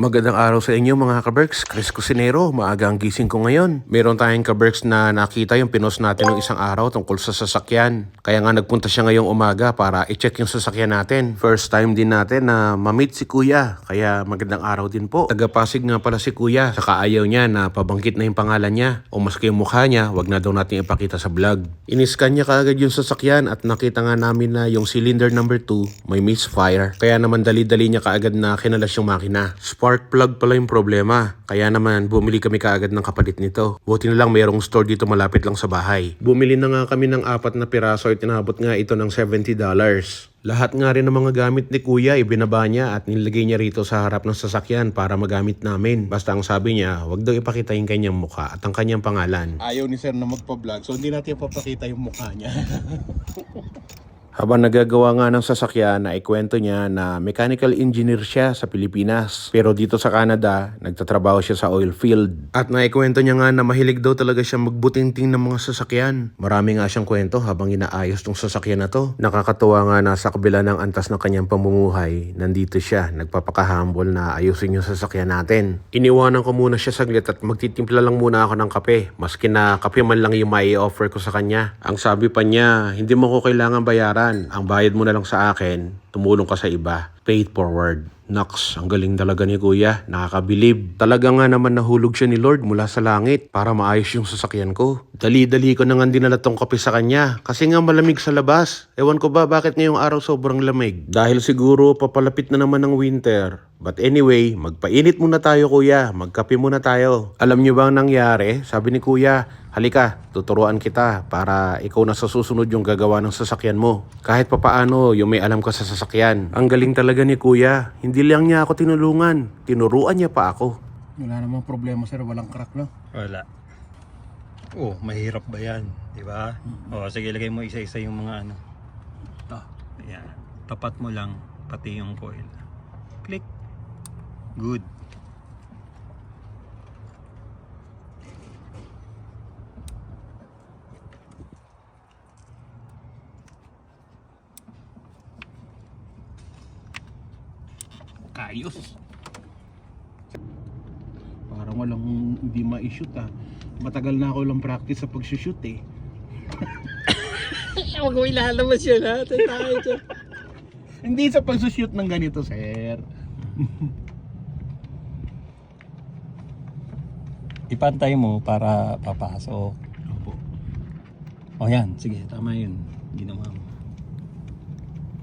Magandang araw sa inyo mga kaberks. Chris Cusinero, maaga ang gising ko ngayon. Meron tayong kaberks na nakita yung pinos natin ng isang araw tungkol sa sasakyan. Kaya nga nagpunta siya ngayong umaga para i-check yung sasakyan natin. First time din natin na ma-meet si Kuya. Kaya magandang araw din po. Tagapasig nga pala si Kuya. Saka ayaw niya na pabangkit na yung pangalan niya. O maski yung mukha niya, wag na daw natin ipakita sa vlog. Iniskan niya kaagad yung sasakyan at nakita nga namin na yung cylinder number 2 may misfire. Kaya naman dali-dali niya kaagad na kinalas yung makina. Spark plug pala yung problema. Kaya naman bumili kami kaagad ng kapalit nito. Buti na lang mayroong store dito malapit lang sa bahay. Bumili na nga kami ng apat na piraso at tinabot nga ito ng $70. Lahat nga rin ng mga gamit ni kuya ibinaba niya at nilagay niya rito sa harap ng sasakyan para magamit namin. Basta ang sabi niya, wag daw ipakita yung kanyang mukha at ang kanyang pangalan. Ayaw ni sir na magpa-vlog, so hindi natin papakita yung mukha niya. Habang nagagawa nga ng sasakyan, na ikwento niya na mechanical engineer siya sa Pilipinas. Pero dito sa Canada, nagtatrabaho siya sa oil field. At naikwento niya nga na mahilig daw talaga siya magbutingting ng mga sasakyan. Marami nga siyang kwento habang inaayos tong sasakyan na to. Nakakatuwa nga na sa kabila ng antas ng kanyang pamumuhay, nandito siya, nagpapakahambol na ayusin yung sasakyan natin. Iniwanan ko muna siya saglit at magtitimpla lang muna ako ng kape. Maski na kape man lang yung mai offer ko sa kanya. Ang sabi pa niya, hindi mo ko kailangan bayaran. Ang bayad mo na lang sa akin, tumulong ka sa iba. Pay it forward. Nox, ang galing talaga ni Kuya. Nakakabilib. Talaga nga naman nahulog siya ni Lord mula sa langit para maayos yung sasakyan ko. Dali-dali ko na nga dinala tong kape sa kanya. Kasi nga malamig sa labas. Ewan ko ba bakit ngayong araw sobrang lamig. Dahil siguro papalapit na naman ng winter. But anyway, magpainit muna tayo kuya. Magkape muna tayo. Alam niyo ba ang nangyari? Sabi ni kuya, halika, tuturuan kita para ikaw na sa susunod yung gagawa ng sasakyan mo. Kahit papaano, yung may alam ka sa sasakyan. Ang galing talaga ni kuya. Hindi lang niya ako tinulungan. Tinuruan niya pa ako. Wala namang problema sir, walang crack no? Wala. Oh, mahirap ba yan? Di ba? Oh, sige, lagay mo isa-isa yung mga ano. Ito. Ayan. Tapat mo lang, pati yung coil. Click. Good. Kayos. Parang walang hindi ma-shoot ah. Matagal na ako lang practice sa pag-shoot eh. Huwag mo ilalabas yun ha. Tayo dyan. Hindi sa pag-shoot ng ganito sir. Ipantay mo para papasok. Opo. O yan, sige, tama yun. Ginawa mo.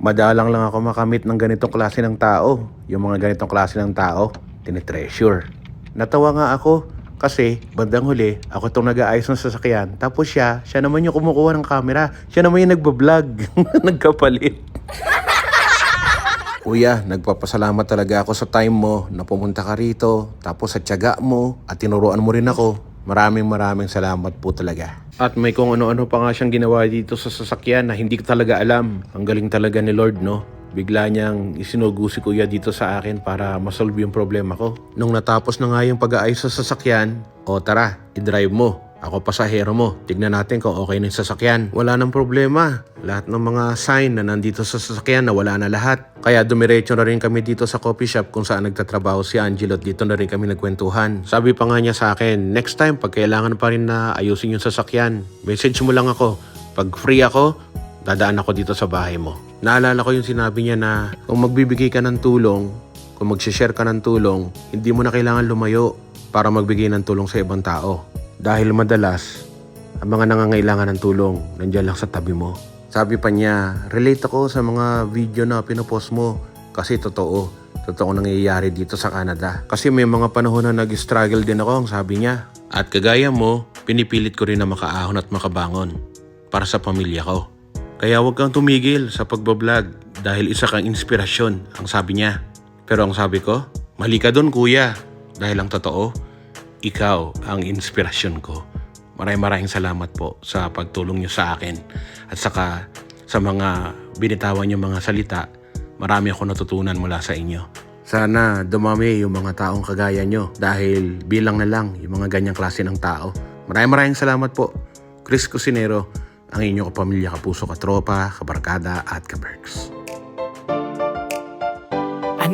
Madalang lang ako makamit ng ganitong klase ng tao. Yung mga ganitong klase ng tao, tinitreasure. Natawa nga ako kasi bandang huli, ako itong nag-aayos ng sasakyan. Tapos siya, siya naman yung kumukuha ng camera. Siya naman yung nagbablog. Nagkapalit. Kuya, nagpapasalamat talaga ako sa time mo na pumunta ka rito. Tapos sa tiyaga mo at tinuruan mo rin ako. Maraming maraming salamat po talaga. At may kung ano-ano pa nga siyang ginawa dito sa sasakyan na hindi ko talaga alam. Ang galing talaga ni Lord, no? Bigla niyang isinugo si Kuya dito sa akin para masolve yung problema ko. Nung natapos na nga yung pag-aayos sa sasakyan, o tara, i-drive mo. Ako pasahero mo. Tignan natin kung okay na yung sasakyan. Wala nang problema. Lahat ng mga sign na nandito sa sasakyan na wala na lahat. Kaya dumiretso na rin kami dito sa coffee shop kung saan nagtatrabaho si Angelo at dito na rin kami nagkwentuhan. Sabi pa nga niya sa akin, next time pag kailangan pa rin na ayusin yung sasakyan, message mo lang ako. Pag free ako, dadaan ako dito sa bahay mo. Naalala ko yung sinabi niya na kung magbibigay ka ng tulong, kung mag-share ka ng tulong, hindi mo na kailangan lumayo para magbigay ng tulong sa ibang tao. Dahil madalas, ang mga nangangailangan ng tulong, nandiyan lang sa tabi mo. Sabi pa niya, relate ako sa mga video na pinopost mo kasi totoo. Totoo nangyayari dito sa Canada. Kasi may mga panahon na nag-struggle din ako, ang sabi niya. At kagaya mo, pinipilit ko rin na makaahon at makabangon para sa pamilya ko. Kaya huwag kang tumigil sa pagbablog dahil isa kang inspirasyon, ang sabi niya. Pero ang sabi ko, mali ka doon kuya. Dahil ang totoo, ikaw ang inspirasyon ko. Maraming maraming salamat po sa pagtulong niyo sa akin. At saka sa mga binitawan niyo mga salita, marami ako natutunan mula sa inyo. Sana dumami yung mga taong kagaya nyo dahil bilang na lang yung mga ganyang klase ng tao. Maraming maraming salamat po. Chris Cusinero, ang inyong kapamilya, kapuso, katropa, kabarkada at kaberks.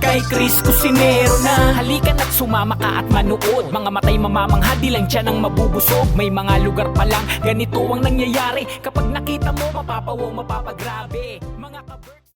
Kay Chris Cusinero na. Halika na't sumama ka at manood. Mga matay mamamangha di lang dyan ang mabubusog. May mga lugar pa lang ganito ang nangyayari. Kapag nakita mo mapapawaw mapapagrabe